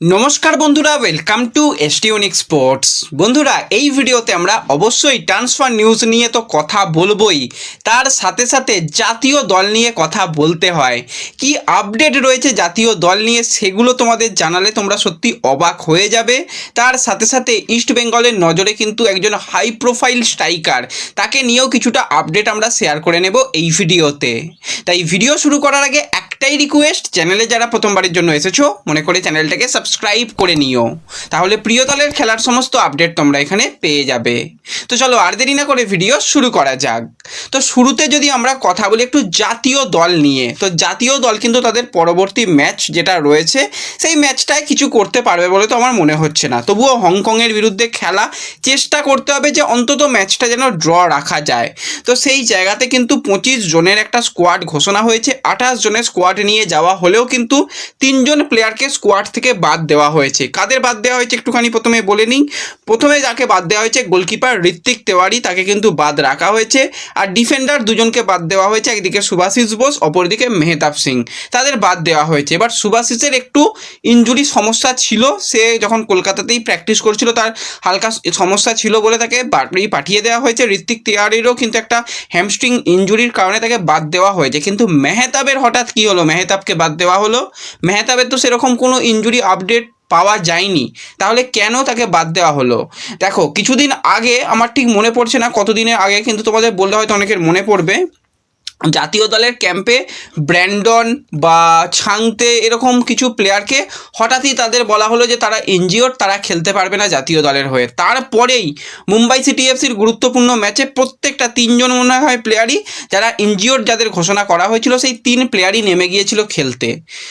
নমস্কার বন্ধুরা welcome two এসটিউনিক sports বন্ধুরা, এই ভিডিওতে আমরা অবশ্যই ট্রান্সফার নিউজ নিয়ে তো কথা বলবই। তার সাথে সাথে জাতীয় দল নিয়ে কথা বলতে হয়। কি আপডেট রয়েছে জাতীয় দল নিয়ে সেগুলো তোমাদের জানালে তোমরা সত্যি অবাক হয়ে যাবে। তার সাথে সাথে ইস্ট বেঙ্গলের নজরে কিন্তু একজন হাই প্রোফাইল স্ট্রাইকার তাকে নিয়েও কিছুটা আপডেট আমরা শেয়ার করে নেব এই ভিডিওতে। তাই ভিডিও শুরু করার আগে একটাই রিকোয়েস্ট চ্যানেলে যারা প্রথমবারের জন্য এসেছ, মনে করে চ্যানেলটাকে সাবস্ক্রাইব করে নিও। তাহলে প্রিয় দলের খেলার সমস্ত আপডেট তোমরা এখানে পেয়ে যাবে। তো চলো আর দেরি না করে ভিডিও শুরু করা যাক। তো শুরুতে যদি আমরা কথা বলি একটু জাতীয় দল নিয়ে, তো জাতীয় দল কিন্তু তাদের পরবর্তী ম্যাচ যেটা রয়েছে, সেই ম্যাচটায় কিছু করতে পারবে বলে তো আমার মনে হচ্ছে না। তবুও হংকংয়ের বিরুদ্ধে খেলা, চেষ্টা করতে হবে যে অন্তত ম্যাচটা যেন ড্র রাখা যায়। তো সেই জায়গাতে কিন্তু পঁচিশ জনের একটা স্কোয়াড ঘোষণা হয়েছে। আঠাশ জনের স্কোয়াড নিয়ে যাওয়া হলেও কিন্তু তিনজন প্লেয়ারকে স্কোয়াড থেকে বাদ দেওয়া হয়েছে। কাদের বাদ দেওয়া হয়েছে একটুখানি প্রথমে বলে নিই। প্রথমে যাকে বাদ দেওয়া হয়েছে, গোলকিপার ঋত্বিক তেওয়ারি, তাকে কিন্তু বাদ রাখা হয়েছে। আর ডিফেন্ডার দুজনকে বাদ দেওয়া হয়েছে, একদিকে সুভাশিস বোস, অপরদিকে মেহতাব সিং। তাদের বাদ দেওয়া হয়েছে। এবার সুভাশিসের একটু ইঞ্জুরি সমস্যা ছিল। সে যখন কলকাতাতেই প্র্যাকটিস করছিল, তার হালকা সমস্যা ছিল বলে তাকে পাঠিয়ে দেওয়া হয়েছে। ঋত্বিক তেওয়ারিরও কিন্তু একটা হ্যামস্ট্রিং ইঞ্জুরির কারণে তাকে বাদ দেওয়া হয়েছে। কিন্তু মেহতাবের হঠাৎ কী হলো? মেহতাবকে বাদ দেওয়া হলো। মেহতাবের তো সেরকম কোনো ইঞ্জুরি আপডেট পাওয়া যায়নি। তাহলে কেন তাকে বাদ দেওয়া হলো? দেখো, কিছুদিন আগে, আমার ঠিক মনে পড়ছে না, কতদিনের আগে, কিন্তু তোমাদের বললে হয়তো অনেকের মনে পড়বে। জাতীয় দলের ক্যাম্পে ব্র্যান্ডন বা ছাংতে এরকম কিছু প্লেয়ারকে হঠাৎই তাদের বলা হলো যে তারা ইনজিওর তারা খেলতে পারবে না জাতীয় দলের হয়ে। তারপরেই মুম্বাই সিটি এফসির গুরুত্বপূর্ণ ম্যাচে প্রত্যেকটা তিনজন মনে হয় প্লেয়ারই যারা ইনজিওর যাদের ঘোষণা করা হয়েছিল, সেই তিন প্লেয়ারই নেমে গিয়েছিল খেলতে।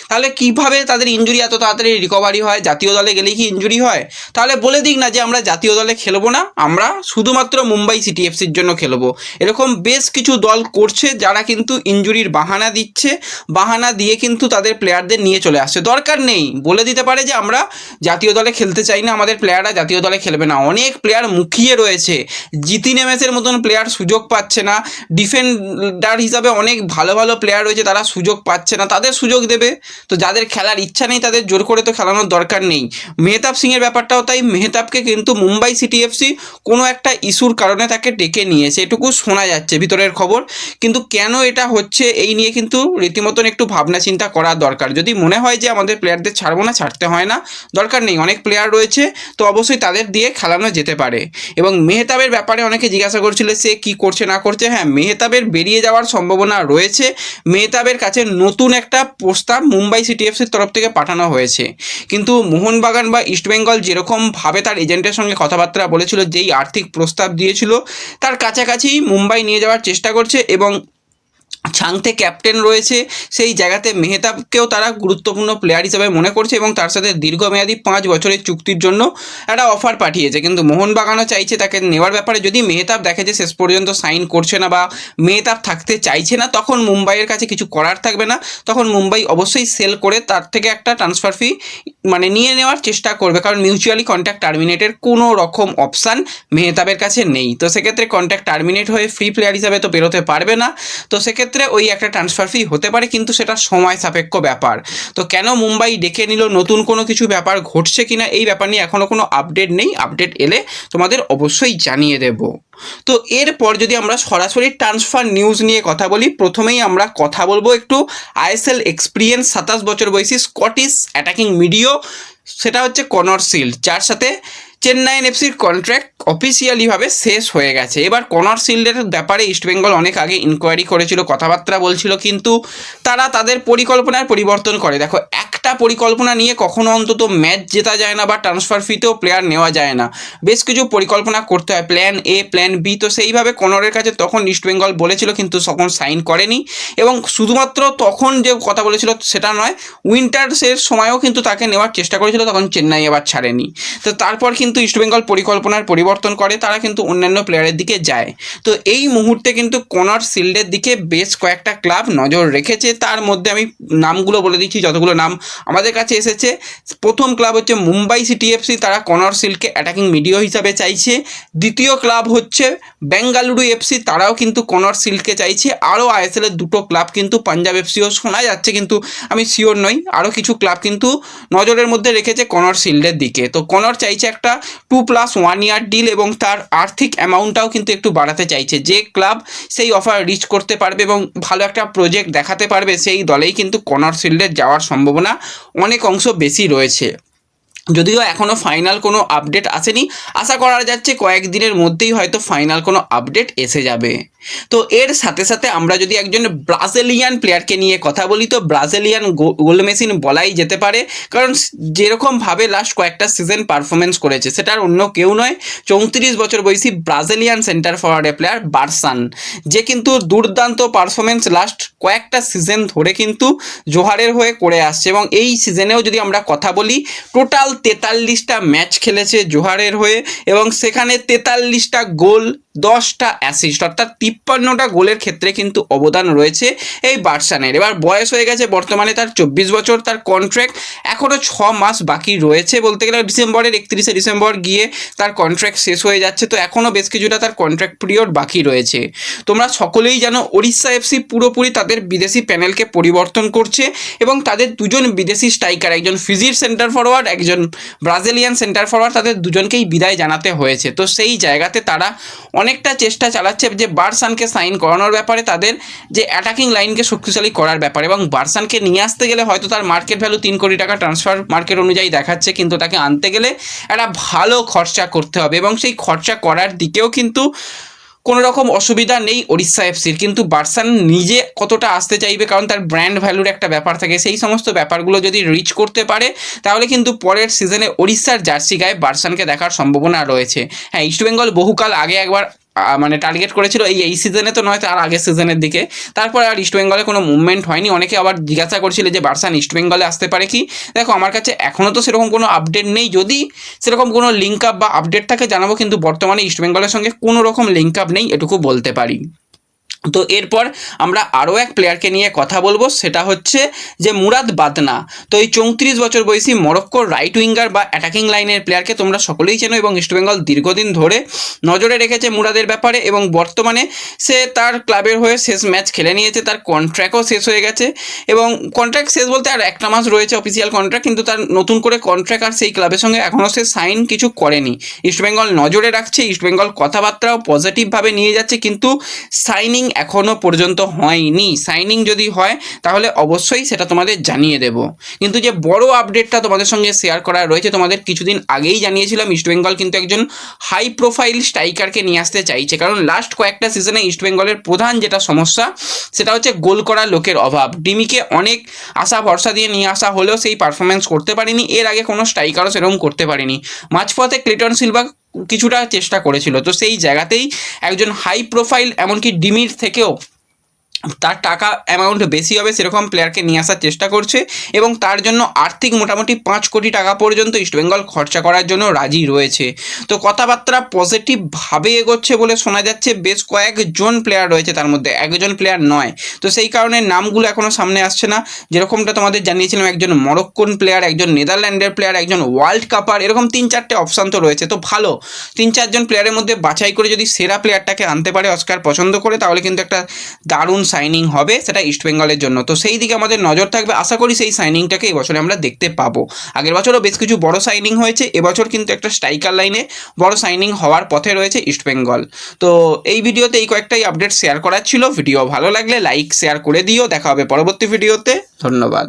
তাহলে কীভাবে তাদের ইঞ্জুরি এত তাড়াতাড়ি রিকভারি হয়? জাতীয় দলে গেলেই কি ইঞ্জুরি হয়? তাহলে বলে দিক না যে আমরা জাতীয় দলে খেলব না, আমরা শুধুমাত্র মুম্বাই সিটি এফসির জন্য খেলব। এরকম বেশ কিছু দল করছে যারা কিন্তু ইঞ্জুরির বাহানা দিচ্ছে, বাহানা দিয়ে কিন্তু তাদের প্লেয়ারদের নিয়ে চলে আসছে। দরকার নেই। বলে দিতে পারে যে, আমরা জাতীয় দলে খেলতে চাই না, আমাদের প্লেয়াররা জাতীয় দলে খেলবে না। অনেক প্লেয়ার মুখিয়ে রয়েছে। জিতি নেমেসের মতন প্লেয়ার সুযোগ পাচ্ছে না। ডিফেন্ডার হিসাবে অনেক ভালো ভালো প্লেয়ার রয়েছে, তারা সুযোগ পাচ্ছে না। তাদের সুযোগ দেবে। তো যাদের খেলার ইচ্ছা নেই, তাদের জোর করে তো খেলানোর দরকার নেই। মেহতাব সিংয়ের ব্যাপারটাও তাই। মেহতাবকে কিন্তু মুম্বাই সিটি এফসি কোনো একটা ইস্যুর কারণে তাকে ডেকে নিয়েছে। এটুকু শোনা যাচ্ছে ভিতরের খবর। কিন্তু কেন এটা হচ্ছে, এই নিয়ে কিন্তু রীতিমতন একটু ভাবনা চিন্তা করা দরকার। যদি মনে হয় যে আমাদের প্লেয়ারদের ছাড়বো না, ছাড়তে হয় না, দরকার নেই, অনেক প্লেয়ার রয়েছে, তো অবশ্যই তাদের দিয়ে খেলানো যেতে পারে। এবং মেহতাবের ব্যাপারে অনেকে জিজ্ঞাসা করছিল, সে কি করছে, না করছে? হ্যাঁ মেহতাবের বেরিয়ে যাওয়ার সম্ভাবনা রয়েছে। মেহতাবের কাছে নতুন একটা প্রস্তাব মুম্বাই সিটি এফসির তরফ থেকে পাঠানো হয়েছে। কিন্তু মোহনবাগান বা ইস্টবেঙ্গল যেরকমভাবে তার এজেন্টের সঙ্গে কথাবার্তা বলেছিল, যেই আর্থিক প্রস্তাব দিয়েছিল, তার কাছাকাছি মুম্বাই নিয়ে যাওয়ার চেষ্টা করছে এবং ছাংতে ক্যাপ্টেন রয়েছে, সেই জায়গাতে মেহতাবকেও তারা গুরুত্বপূর্ণ প্লেয়ার হিসেবে মনে করছে এবং তার সাথে দীর্ঘমেয়াদী পাঁচ বছরের চুক্তির জন্য একটা অফার পাঠিয়েছে। কিন্তু মোহনবাগানও চাইছে তাকে নেওয়ার ব্যাপারে। যদি মেহতাব দেখে যে শেষ পর্যন্ত সাইন করছে না বা মেহতাব থাকতে চাইছে না, তখন মুম্বাইয়ের কাছে কিছু করার থাকবে না। তখন মুম্বাই অবশ্যই সেল করে তার থেকে একটা ট্রান্সফার ফি মানে নিয়ে নেওয়ার চেষ্টা করবে। কারণ মিউচুয়ালি কন্ট্যাক্ট টার্মিনেটের কোনো রকম অপশান মেহতাবের কাছে নেই। তো সেক্ষেত্রে কন্ট্যাক্ট টার্মিনেট হয়ে ফ্রি প্লেয়ার হিসাবে তো বেরোতে পারবে না। তো সেক্ষেত্রে ওই একটা ট্রান্সফার ফি হতে পারে, কিন্তু সেটা সময় সাপেক্ষ ব্যাপার। তো কেন মুম্বাই ডেকে নিল, নতুন কোনো কিছু ব্যাপার ঘটছে কিনা, এই ব্যাপার নিয়ে এখনও কোনো আপডেট নেই। আপডেট এলে তোমাদের অবশ্যই জানিয়ে দেব। তো এরপর যদি আমরা সরাসরি ট্রান্সফার নিউজ নিয়ে কথা বলি, প্রথমেই আমরা কথা বলব একটু আইএসএল এক্সপিরিয়েন্স সাতাশ বছর বয়সী স্কটিশ অ্যাটাকিং মিডিও সেটা হচ্ছে কনর সিল্ড যার সাথে চেন্নাইন এফসির কন্ট্র্যাক্ট অফিসিয়ালিভাবে শেষ হয়ে গেছে। এবার কনর শিল্ডের ব্যাপারে ইস্টবেঙ্গল অনেক আগে ইনকোয়ারি করেছিল, কথাবার্তা বলছিল, কিন্তু তারা তাদের পরিকল্পনার পরিবর্তন করে। দেখো একটা পরিকল্পনা নিয়ে কখনো অন্তত ম্যাচ জেতা যায় না বা ট্রান্সফার ফিতেও প্লেয়ার নেওয়া যায় না। বেশ কিছু পরিকল্পনা করতে হয় প্ল্যান এ প্ল্যান বি তো সেইভাবে কনরের কাছে তখন ইস্টবেঙ্গল বলেছিল কিন্তু তখন সাইন করেনি এবং শুধুমাত্র তখন যে কথা বলেছিল সেটা নয় উইন্টার্সের সময়ও কিন্তু তাকে নেওয়ার চেষ্টা করেছিল, তখন চেন্নাই আবার ছাড়েনি। তো তারপর কিন্তু ইস্টবেঙ্গল পরিকল্পনার পরিবর্তন করে, তারা কিন্তু অন্যান্য প্লেয়ারের দিকে যায়। তো এই মুহূর্তে কিন্তু কনর শিল্ডের দিকে বেশ কয়েকটা ক্লাব নজর রেখেছে, তার মধ্যে আমি নামগুলো বলে দিচ্ছি, যতগুলো নাম আমাদের কাছে এসেছে। প্রথম ক্লাব হচ্ছে মুম্বাই সিটি এফসি তারা কনর সিলকে অ্যাটাকিং মিডিও হিসাবে চাইছে। দ্বিতীয় ক্লাব হচ্ছে বেঙ্গালুরু এফসি তারাও কিন্তু কনর সিলকে চাইছে। আরও আইএসএলের দুটো ক্লাব কিন্তু পাঞ্জাব এফসিও শোনা যাচ্ছে, কিন্তু আমি শিওর নই। আরও কিছু ক্লাব কিন্তু নজরের মধ্যে রেখেছে কনর সিল্ডের দিকে। তো কনর চাইছে একটা two plus one year deal এবং তার আর্থিক অ্যামাউন্টটাও কিন্তু একটু বাড়াতে চাইছে। যে ক্লাব সেই অফার রিচ করতে পারবে এবং ভালো একটা প্রজেক্ট দেখাতে পারবে, সেই দলেই কিন্তু কনর সিল্ডের যাওয়ার সম্ভাবনা অনেক অংশ বেশি রয়েছে। যদিও এখনও ফাইনাল কোনো আপডেট আসেনি, আশা করা যাচ্ছে কয়েকদিনের মধ্যেই হয়তো ফাইনাল কোনো আপডেট এসে যাবে। তো এর সাথে সাথে আমরা যদি একজন ব্রাজিলিয়ান প্লেয়ারকে নিয়ে কথা বলি, তো ব্রাজিলিয়ান গোল মেশিন বলাই যেতে পারে। কারণ যেরকমভাবে লাস্ট কয়েকটা সিজন পারফরমেন্স করেছে, সেটার অন্য কেউ নয়। চৌত্রিশ বছর বয়সী ব্রাজিলিয়ান সেন্টার ফরওয়ার্ডের প্লেয়ার বার্সান যে কিন্তু দুর্দান্ত পারফরমেন্স লাস্ট কয়েকটা সিজন ধরে কিন্তু জোহারের হয়ে করে আসছে। এবং এই সিজনেও যদি আমরা কথা বলি টোটাল তেতাল্লিশটা ম্যাচ খেলেছে জোহারের হয়ে এবং সেখানে তেতাল্লিশটা গোল দশটা অ্যাসিস্ট অর্থাৎ তিপ্পান্নটা গোলের ক্ষেত্রে কিন্তু অবদান রয়েছে এই বার্সানের। এবার বয়স হয়ে গেছে বর্তমানে তার চব্বিশ বছর, তার কন্ট্রাক্ট এখনও ছ মাস বাকি রয়েছে বলতে গেলে। ডিসেম্বরের একত্রিশে ডিসেম্বর গিয়ে তার কন্ট্রাক্ট শেষ হয়ে যাচ্ছে, তো এখনও বেশ কিছুটা তার কন্ট্রাক্ট পিরিয়ড বাকি রয়েছে। তোমরা সকলেই জানো, ওড়িশা এফসি পুরোপুরি তাদের বিদেশি প্যানেলকে পরিবর্তন করছে এবং তাদের দুজন বিদেশি স্ট্রাইকার একজন ফিজির সেন্টার ফরওয়ার্ড একজন ব্রাজিলিয়ান সেন্টার ফরওয়ার্ড তাদের দুজনকেই বিদায় জানাতে হয়েছে। তো সেই জায়গাতে তারা অনেকটা চেষ্টা চালাচ্ছে যে বার্সানকে সাইন করানোর ব্যাপারে, তাদের যে অ্যাটাকিং লাইনকে শক্তিশালী করার ব্যাপারে। এবং বারসানকে নিয়ে আসতে গেলে হয়তো তার মার্কেট ভ্যালু তিন কোটি টাকা ট্রান্সফার মার্কেট অনুযায়ী দেখাচ্ছে, কিন্তু তাকে আনতে গেলে একটা ভালো খরচা করতে হবে। এবং সেই খরচা করার দিকেও কিন্তু কোনো রকম অসুবিধা নেই ওড়িশা এফসির। কিন্তু বার্সান নিজে কতটা আসতে চাইবে, কারণ তার ব্র্যান্ড ভ্যালুর একটা ব্যাপার থাকে। সেই সমস্ত ব্যাপারগুলো যদি রিচ করতে পারে, তাহলে কিন্তু পরের সিজনে ওড়িশার জার্সি গায়ে বার্সানকে দেখার সম্ভাবনা রয়েছে। হ্যাঁ ইস্টবেঙ্গল বহুকাল আগে একবার মানে টার্গেট করেছিল এই এই সিজনে তো নয়, তার আগের সিজনের দিকে। তারপর আর ইস্টবেঙ্গলে কোনো মুভমেন্ট হয়নি। অনেকে আবার জিজ্ঞাসা করছিল যে বার্সান ইস্টবেঙ্গলে আসতে পারে কি? দেখো, আমার কাছে এখনও তো সেরকম কোনো আপডেট নেই। যদি সেরকম কোনো লিঙ্ক আপ বা আপডেট থাকে, জানাব। কিন্তু বর্তমানে ইস্টবেঙ্গলের সঙ্গে কোনো রকম লিঙ্ক আপ নেই, এটুকু বলতে পারি। তো এরপর আমরা আরও এক প্লেয়ারকে নিয়ে কথা বলব, সেটা হচ্ছে যে মুরাদ বাদনা। তো এই চৌত্রিশ বছর বয়সী মরক্কোর রাইট উইঙ্গার বা অ্যাটাকিং লাইনের প্লেয়ারকে তোমরা সকলেই চেনো এবং ইস্টবেঙ্গল দীর্ঘদিন ধরে নজরে রেখেছে মুরাদের ব্যাপারে এবং বর্তমানে সে তার ক্লাবের হয়ে শেষ ম্যাচ খেলে নিয়েছে, তার কন্ট্র্যাক্টও শেষ হয়ে গেছে এবং কন্ট্র্যাক্ট শেষ বলতে আর একটা মাস রয়েছে অফিসিয়াল কন্ট্রাক্ট কিন্তু তার নতুন করে কন্ট্র্যাক্ট আর সেই ক্লাবের সঙ্গে এখনও সে সাইন কিছু করেনি। ইস্টবেঙ্গল নজরে রাখছে ইস্টবেঙ্গল কথাবার্তাও পজিটিভভাবে নিয়ে যাচ্ছে, কিন্তু সাইনিং এখনও পর্যন্ত হয়নি। সাইনিং যদি হয়, তাহলে অবশ্যই সেটা তোমাদের জানিয়ে দেব। কিন্তু যে বড় আপডেটটা তোমাদের সঙ্গে শেয়ার করা রয়েছে, তোমাদের কিছুদিন আগেই জানিয়েছিলাম ইস্টবেঙ্গল কিন্তু একজন হাই প্রোফাইল স্ট্রাইকারকে নিয়ে আসতে চাইছে। কারণ লাস্ট কয়েকটা সিজনে ইস্টবেঙ্গলের প্রধান যেটা সমস্যা, সেটা হচ্ছে গোল করা লোকের অভাব। ডিমিকে অনেক আশা ভরসা দিয়ে নিয়ে আসা হলেও সেই পারফরমেন্স করতে পারেনি। এর আগে কোনো স্ট্রাইকারও সেরকম করতে পারেনি। মাঝপথে ক্লিটন সিলভা কিছুটা চেষ্টা করেছিল। তো সেই জায়গাতেই একজন হাই প্রোফাইল এমনকি ডিমির থেকেও তার টাকা অ্যামাউন্ট বেশি হবে সেরকম প্লেয়ারকে নিয়ে আসার চেষ্টা করছে এবং তার জন্য আর্থিক মোটামুটি পাঁচ কোটি টাকা পর্যন্ত ইস্টবেঙ্গল খরচা করার জন্য রাজি রয়েছে। তো কথাবার্তা পজিটিভভাবে এগোচ্ছে বলে শোনা যাচ্ছে, বেশ কয়েকজন প্লেয়ার রয়েছে তার মধ্যে, একজন প্লেয়ার নয়। তো সেই কারণে নামগুলো এখনও সামনে আসছে না। যেরকমটা তোমাদের জানিয়েছিলাম, একজন মরক্কোন প্লেয়ার একজন নেদারল্যান্ডের প্লেয়ার একজন ওয়ার্ল্ড কাপার এরকম তিন চারটে অপশান তো রয়েছে। তো ভালো, তিন চারজন প্লেয়ারের মধ্যে বাছাই করে যদি সেরা প্লেয়ারটাকে আনতে পারে অস্কার পছন্দ করে, তাহলে কিন্তু একটা দারুণ সাইনিং হবে, সেটা ইস্টবেঙ্গলের জন্য। তো সেই দিকে আমাদের নজর থাকবে। আশা করি সেই সাইনিংটাকে এবছরে আমরা দেখতে পাবো। আগের বছরও বেশ কিছু বড় সাইনিং হয়েছে। এবছর কিন্তু একটা স্ট্রাইকার লাইনে বড় সাইনিং হওয়ার পথে রয়েছে ইস্টবেঙ্গল তো এই ভিডিওতে এই কয়েকটাই আপডেট শেয়ার করার ছিল। ভিডিও ভালো লাগলে লাইক শেয়ার করে দিও। দেখা হবে পরবর্তী ভিডিওতে ধন্যবাদ।